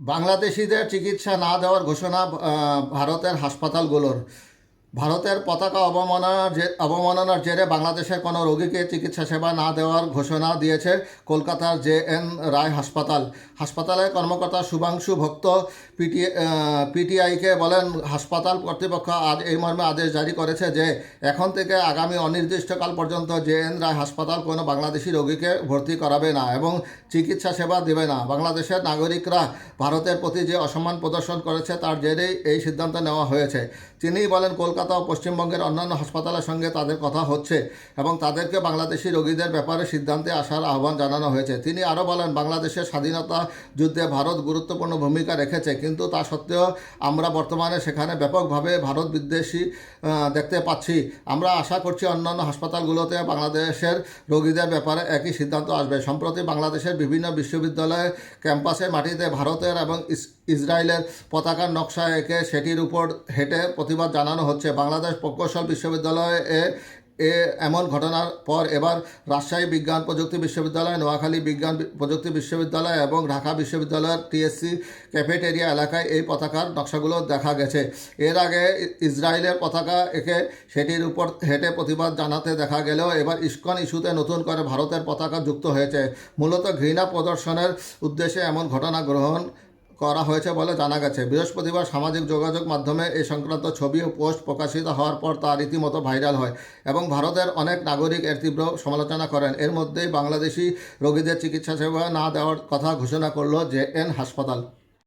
বাংলাদেশিদের চিকিৎসা না দেওয়ার ঘোষণা ভারতের হাসপাতালগুলোর। ভারতের পতাকা অবমাননার অবমাননার জেরে বাংলাদেশের কোনো রোগীকে চিকিৎসা সেবা না দেওয়ার ঘোষণা দিয়েছে কলকাতার জে এন রায় হাসপাতাল। হাসপাতালের কর্মকর্তা শুভাংশু ভক্ত পিটি পিটিআইকে বলেন, হাসপাতাল কর্তৃপক্ষ আজ এই মর্মে আদেশ জারি করেছে যে এখন থেকে আগামী অনির্দিষ্টকাল পর্যন্ত জে এন রায় হাসপাতাল কোনো বাংলাদেশি রোগীকে ভর্তি করাবে না এবং চিকিৎসা সেবা দেবে না। বাংলাদেশের নাগরিকরা ভারতের প্রতি যে অসম্মান প্রদর্শন করেছে তার জেরেই এই সিদ্ধান্ত নেওয়া হয়েছে। তিনিই বলেন, কলকাতা ও পশ্চিমবঙ্গের অন্যান্য হাসপাতালের সঙ্গে তাদের কথা হচ্ছে এবং তাদেরকে বাংলাদেশি রোগীদের ব্যাপারে সিদ্ধান্তে আসার আহ্বান জানানো হয়েছে। তিনি আরও বলেন, বাংলাদেশের স্বাধীনতা যুদ্ধে ভারত গুরুত্বপূর্ণ ভূমিকা রেখেছে, কিন্তু তা সত্ত্বেও আমরা বর্তমানে সেখানে ব্যাপকভাবে ভারত বিদ্বেষী দেখতে পাচ্ছি। আমরা আশা করছি অন্যান্য হাসপাতালগুলোতে বাংলাদেশের রোগীদের ব্যাপারে একই সিদ্ধান্ত আসবে। সম্প্রতি বাংলাদেশের বিভিন্ন বিশ্ববিদ্যালয়ে ক্যাম্পাসে মাটিতে ভারতের এবং ইসরায়েলের পতাকার নকশা এঁকে সেটির উপর হেঁটে প্রতিবাদ জানানো হচ্ছে। বাংলাদেশ প্রকৌশল বিশ্ববিদ্যালয়ে এ, এমন ঘটনার পর এবার রাজশাহী বিজ্ঞান প্রযুক্তি বিশ্ববিদ্যালয়, নোয়াখালী বিজ্ঞান প্রযুক্তি বিশ্ববিদ্যালয় এবং ঢাকা বিশ্ববিদ্যালয়ের টিএসসি ক্যাফেটেরিয়া এলাকায় এই পতাকার নকশাগুলো দেখা গেছে। এর আগে ইসরায়েলের পতাকা একে সেটির উপর হেঁটে প্রতিবাদ জানাতে দেখা গেলেও এবার ইস্কন ইস্যুতে নতুন করে ভারতের পতাকা যুক্ত হয়েছে। মূলত ঘৃণা প্রদর্শনের উদ্দেশ্যে এমন ঘটনা গ্রহণ করা হয়েছে বলে জানা গেছে। বৃহস্পতিবার সামাজিক যোগাযোগ মাধ্যমে এই সংক্রান্ত ছবি ও পোস্ট প্রকাশিত হওয়ার পর তা রীতিমতো ভাইরাল হয় এবং ভারতের অনেক নাগরিক এর তীব্র সমালোচনা করেন। এর মধ্যেই বাংলাদেশি রোগীদের চিকিৎসা সেবা না দেওয়ার কথা ঘোষণা করল জে এন হাসপাতাল।